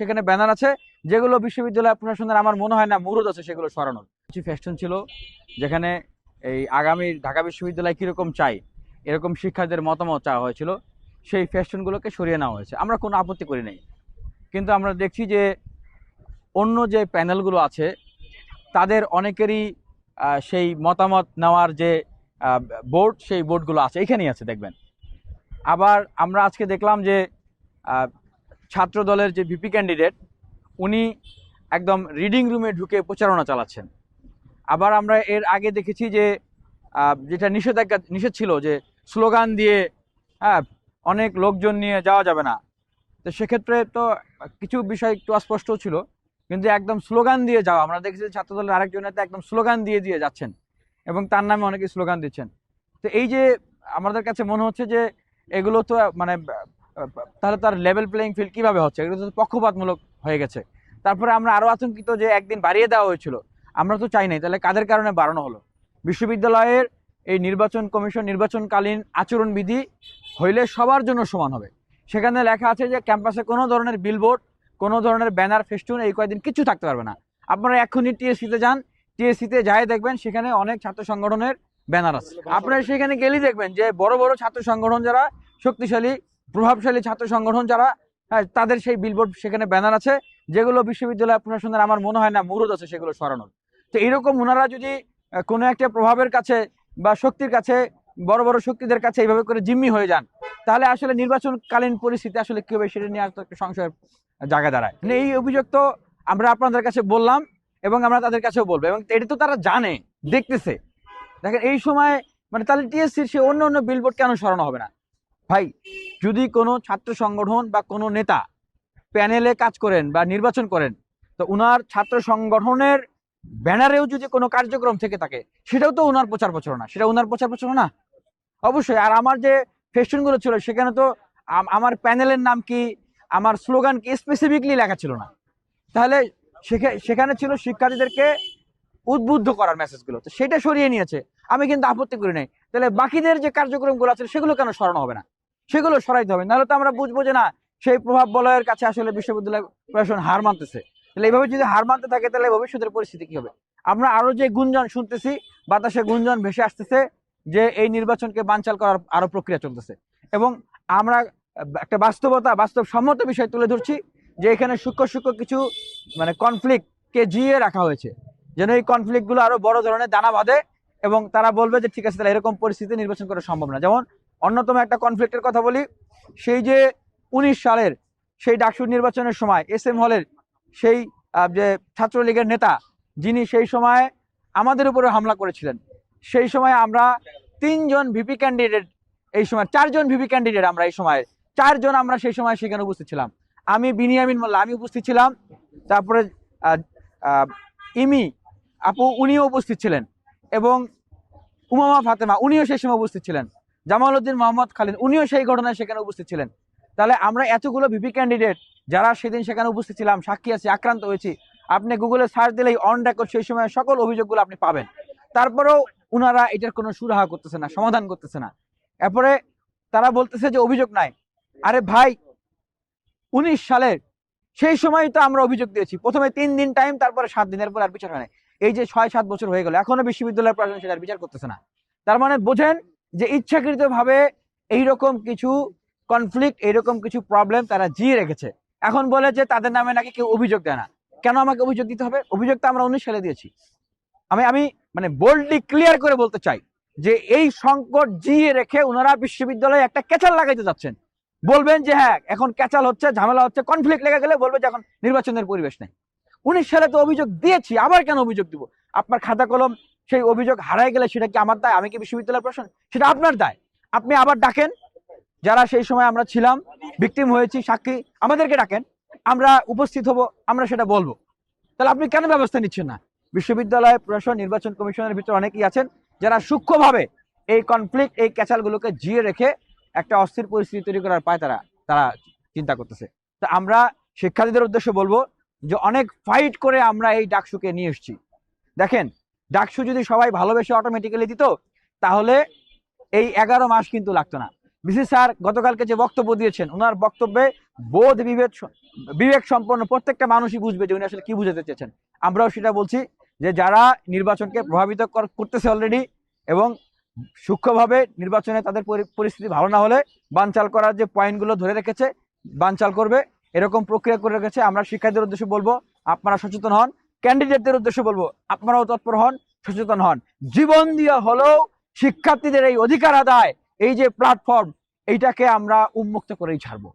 সেখানে ব্যানার আছে, যেগুলো বিশ্ববিদ্যালয় প্রশাসনের আমার মনে হয় না মুরদ আছে সেগুলো সরানোর। কিছু ফেস্টুন ছিল, যেখানে এই আগামী ঢাকা বিশ্ববিদ্যালয় কীরকম চাই, এরকম শিক্ষার্থীদের মতামত চাওয়া হয়েছিল, সেই ফেস্টুনগুলোকে সরিয়ে নেওয়া হয়েছে। আমরা কোনো আপত্তি করি নাই। কিন্তু আমরা দেখছি যে অন্য যে প্যানেলগুলো আছে, তাদের অনেকেরই সেই মতামত নেওয়ার যে বোর্ড সেই বোর্ডগুলো আছে, এখানেই আছে, দেখবেন। আবার আমরা আজকে দেখলাম যে ছাত্র দলের যে ভিপি ক্যান্ডিডেট উনি একদম রিডিং রুমে ঢুকে প্রচারণা চালাচ্ছেন। আবার আমরা এর আগে দেখেছি যে যেটা নিষেধাজ্ঞা, নিষেধ ছিল যে, স্লোগান দিয়ে হ্যাঁ অনেক লোকজন নিয়ে যাওয়া যাবে না। তো সেক্ষেত্রে তো কিছু বিষয় একটু অস্পষ্ট ছিল, কিন্তু একদম স্লোগান দিয়ে যাওয়া, আমরা দেখেছি যে ছাত্রদলের আরেকজন নেতা একদম স্লোগান দিয়ে দিয়ে যাচ্ছেন এবং তার নামে অনেকে স্লোগান দিচ্ছেন। তো এই যে, আমাদের কাছে মনে হচ্ছে যে, এগুলো তো মানে তাহলে তার লেভেল প্লেয়িং ফিল্ড কীভাবে হচ্ছে? এগুলো তো পক্ষপাতমূলক হয়ে গেছে। তারপরে আমরা আরও আতঙ্কিত যে একদিন বাড়িয়ে দেওয়া হয়েছিল। আমরা তো চাই নাই, তাহলে কাদের কারণে বাড়ানো হলো? বিশ্ববিদ্যালয়ের এই নির্বাচন কমিশন নির্বাচনকালীন আচরণবিধি হইলে সবার জন্য সমান হবে। সেখানে লেখা আছে যে ক্যাম্পাসে কোনো ধরনের বিলবোর্ড কোনো ধরনের ব্যানার ফেস্টুন এই কয়েকদিন কিছু থাকতে পারবে না। আপনারা এখনই টিএসসিতে যান। টিএসসিতে যাই দেখবেন সেখানে অনেক ছাত্র সংগঠনের ব্যানার আছে। আপনারা সেখানে গেলেই দেখবেন যে বড় বড় ছাত্র সংগঠন যারা শক্তিশালী প্রভাবশালী ছাত্র সংগঠন যারা হ্যাঁ, তাদের সেই বিলবোর্ড সেখানে ব্যানার আছে যেগুলো বিশ্ববিদ্যালয় প্রশাসনের আমার মনে হয় না মুরদ আছে সেগুলো সরানোর। তো এরকম ওনারা যদি কোনো একটা প্রভাবের কাছে বা শক্তির কাছে বড় বড় শক্তিদের কাছে এইভাবে করে জিম্মি হয়ে যান তাহলে আসলে নির্বাচনকালীন পরিস্থিতি আসলে কি হবে সেটা নিয়ে আর তো একটা সংশয়ের জায়গা দাঁড়ায়। এই অভিযোগ তো আমরা আপনাদের কাছে বললাম এবং আমরা তাদের কাছেও বলব এবং এটা তো তারা জানে দেখতেছে। দেখেন এই সময় মানে তাহলে টিএসসির সে অন্য অন্য বিলবোর্ড কেন সরানো হবে না? ভাই, যদি কোনো ছাত্র সংগঠন বা কোনো নেতা প্যানেলে কাজ করেন বা নির্বাচন করেন, তো উনার ছাত্র সংগঠনের ব্যানারেও যদি কোনো কার্যক্রম থেকে থাকে, সেটাও তো ওনার প্রচার প্রচারণা। সেটা ওনার প্রচার প্রচারণা? অবশ্যই। আর আমার যে ফেস্টুনগুলো ছিল, সেখানে তো আমার প্যানেলের নাম কি, আমার স্লোগান কি স্পেসিফিকলি লেখা ছিল না। তাহলে সেখা- সেখানে ছিল শিক্ষার্থীদেরকে উদ্বুদ্ধ করার মেসেজগুলো তো সেটা সরিয়ে নিয়েছে। আমি কিন্তু আপত্তি করি নাই। তাহলে বাকিদের যে কার্যক্রমগুলো আছে, সেগুলো কেন সরানো হবে না? সেগুলো সরাইতে হবে। নাহলে তো আমরা বুঝব যে না, সেই প্রভাব বলয়ের কাছে আসলে বিশ্ববিদ্যালয় প্রশাসন হার মানতেছে। তাহলে এইভাবে যদি হার মানতে থাকে, তাহলে ভবিষ্যতের পরিস্থিতি কি হবে? আমরা আরও যে গুঞ্জন শুনতেছি, বাতাসে গুঞ্জন ভেসে আসতেছে যে এই নির্বাচনকে বানচাল করার আরও প্রক্রিয়া চলতেছে। এবং আমরা একটা বাস্তবতা বাস্তব সম্মত বিষয় তুলে ধরছি যে এখানে সূক্ষ্ম সূক্ষ্ম কিছু মানে কনফ্লিক্টকে জিয়ে রাখা হয়েছে। যেন এই কনফ্লিক্টগুলো আরও বড় ধরনের দানা বাঁধে এবং তারা বলবে যে ঠিক আছে, তাহলে এরকম পরিস্থিতি নির্বাচন করা সম্ভব না। যেমন অন্যতম একটা কনফ্লিক্টের কথা বলি, সেই যে উনিশ সালের সেই ডাকসুর নির্বাচনের সময় এস এম হলের সেই যে ছাত্রলীগের নেতা, যিনি সেই সময় আমাদের উপরে হামলা করেছিলেন। সেই সময় আমরা তিনজন ভিপি ক্যান্ডিডেট এই সময়, চারজন ভিপি ক্যান্ডিডেট আমরা এই সময়, চারজন আমরা সেই সময় সেখানে উপস্থিত ছিলাম। আমি বিনিয়ামিন মোল্লা, আমি উপস্থিত ছিলাম, তারপরে ইমি, আপু, উনিও উপস্থিত ছিলেন এবং উমামা ফাতেমা, উনিও সেই সময় উপস্থিত ছিলেন। জামাল উদ্দিন মোহাম্মদ খালিদ, উনিও সেই ঘটনায় সেখানে উপস্থিত ছিলেন। তাহলে আমরা এতগুলো ভিপি ক্যান্ডিডেট যারা সেদিন সেখানে উপস্থিত ছিলাম, সাক্ষী আছি, আক্রান্ত হয়েছি, আপনি গুগলে সার্চ দিলেই অন রেকর্ড সেই সময় সকল অভিযোগগুলো আপনি পাবেন। তারপরেও উনারা এটার কোনো সুরাহা করতেছে না, সমাধান করতেছে না। এরপরে তারা বলতেছে যে অভিযোগ নাই। আরে ভাই, উনিশ সালের সেই সময় তো আমরা অভিযোগ দিয়েছি। প্রথমে তিন দিন টাইম তারপরে সাত দিনের পর আর বিচার হয় এই যে ছয় সাত বছর হয়ে গেল, এখনও বিশ্ববিদ্যালয় প্রশাসন সেটার বিচার করতেছে না। তার মানে বোঝেন যে ইচ্ছাকৃত ভাবে এইরকম কিছু কনফ্লিক্ট এইরকম কিছু প্রবলেম তারা জিয়ে রেখেছে। এখন বলে যে তাদের নামে নাকি কেউ অভিযোগ দেয় না। কেন আমাকে অভিযোগ দিতে হবে? অভিযোগ তো আমরা উনিশ সালে দিয়েছি। আমি আমি মানে বোল্ডলি ক্লিয়ার করে বলতে চাই যে এই সংকট জিয়ে রেখে ওনারা বিশ্ববিদ্যালয়ে একটা ক্যাচাল লাগাইতে যাচ্ছেন। বলবেন যে হ্যাঁ এখন ক্যাচাল হচ্ছে, ঝামেলা হচ্ছে কনফ্লিক্ট লেগে গেলে বলবে যে এখন নির্বাচনের পরিবেশ নেই। উনিশ সালে তো অভিযোগ দিয়েছি, আবার কেন অভিযোগ দিব? আপনার খাতা কলম সেই অভিযোগ হারাই গেলে সেটা কি আমার দায়? আমি কি বিশ্ববিদ্যালয় প্রশাসন? সেটা আপনার দায়। আপনি আবার ডাকেন। যারা সেই সময় আমরা ছিলাম ভিকটিম হয়েছি, সাক্ষী, আমাদেরকে ডাকেন। আমরা উপস্থিত হব, আমরা সেটা বলব। তাহলে আপনি কেন ব্যবস্থা নিচ্ছেন না? বিশ্ববিদ্যালয়, প্রশাসন, নির্বাচন কমিশনের ভিতরে অনেকেই আছেন যারা সূক্ষ্মভাবে এই কনফ্লিক্ট এই ক্যাচালগুলোকে জিয়ে রেখে একটা অস্থির পরিস্থিতি তৈরি করার পায় তারা তারা চিন্তা করতেছে। তো আমরা শিক্ষার্থীদের উদ্দেশ্যে বলব যে অনেক ফাইট করে আমরা এই ডাকসুকে নিয়ে এসেছি। দেখেন ডাকসু যদি সবাই ভালোবেসে অটোমেটিক্যালি দিত, তাহলে এই এগারো মাস কিন্তু লাগতো না। বিসি স্যার গতকালকে যে বক্তব্য দিয়েছেন ওনার বক্তব্যে বোধ স- বিবেক সম্পন্ন প্রত্যেকটা মানুষই বুঝবে যে উনি আসলে কি বুঝাতে চেয়েছেন। আমরাও সেটা বলছি যে যারা নির্বাচনকে প্রভাবিত কর- করতেছে অলরেডি এবং সূক্ষ্মভাবে নির্বাচনে তাদের পরি- পরিস্থিতি ভালো না হলে বানচাল করার যে পয়েন্টগুলো ধরে রেখেছে, বানচাল করবে, এরকম প্রক্রিয়া করে রেখেছে, আমরা শিক্ষার্থীদের উদ্দেশ্যে বলব, আপনারা সচেতন হন। ক্যান্ডিডেটদের উদ্দেশ্যে বলব, আপনারাও তৎপর হন, সচেতন হন। জীবন দিয়ে হলেও শিক্ষার্থীদের এই অধিকার আদায়, এই যে প্ল্যাটফর্ম এইটাকে আমরা উন্মুক্ত করেই ছাড়বো।